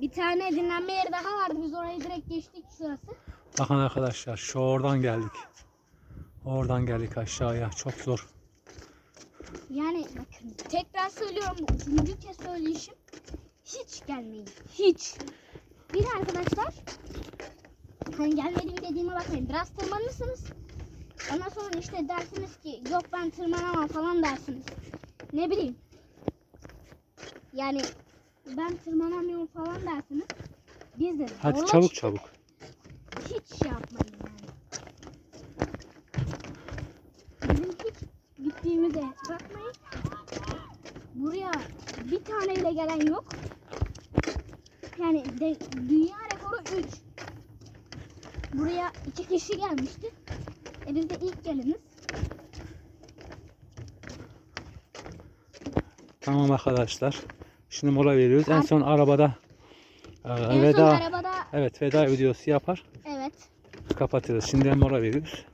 Bir tane dinlenme yeri daha vardı. Biz orayı direkt geçtik şurası. Bakın arkadaşlar şu oradan geldik. Oradan geldik aşağıya. Çok zor. Yani bakın tekrar söylüyorum bu üçüncü kez söyleyişim. Hiç gelmeyin. Hiç. Bir arkadaşlar hani gelmediğim dediğime bakmayın. Biraz tırmanırsınız. Ondan sonra işte dersiniz ki yok ben tırmanamam falan dersiniz. Ne bileyim. Yani ben tırmanamıyorum falan dersiniz. Biz de Hadi zorla çabuk çıktık. çabuk. Hiç şey yapmayın yani. Bizim hiç gittiğimize bakmayın. Buraya bir tane bile gelen yok. Yani de, dünya rekoru 3. Buraya iki kişi gelmişti. E biz de ilk geliniz. Tamam arkadaşlar. Şimdi mola veriyoruz. En son arabada e, En veda son arabada evet veda videosu yapar. evet. Kapatırız. Şimdi mola veriyoruz.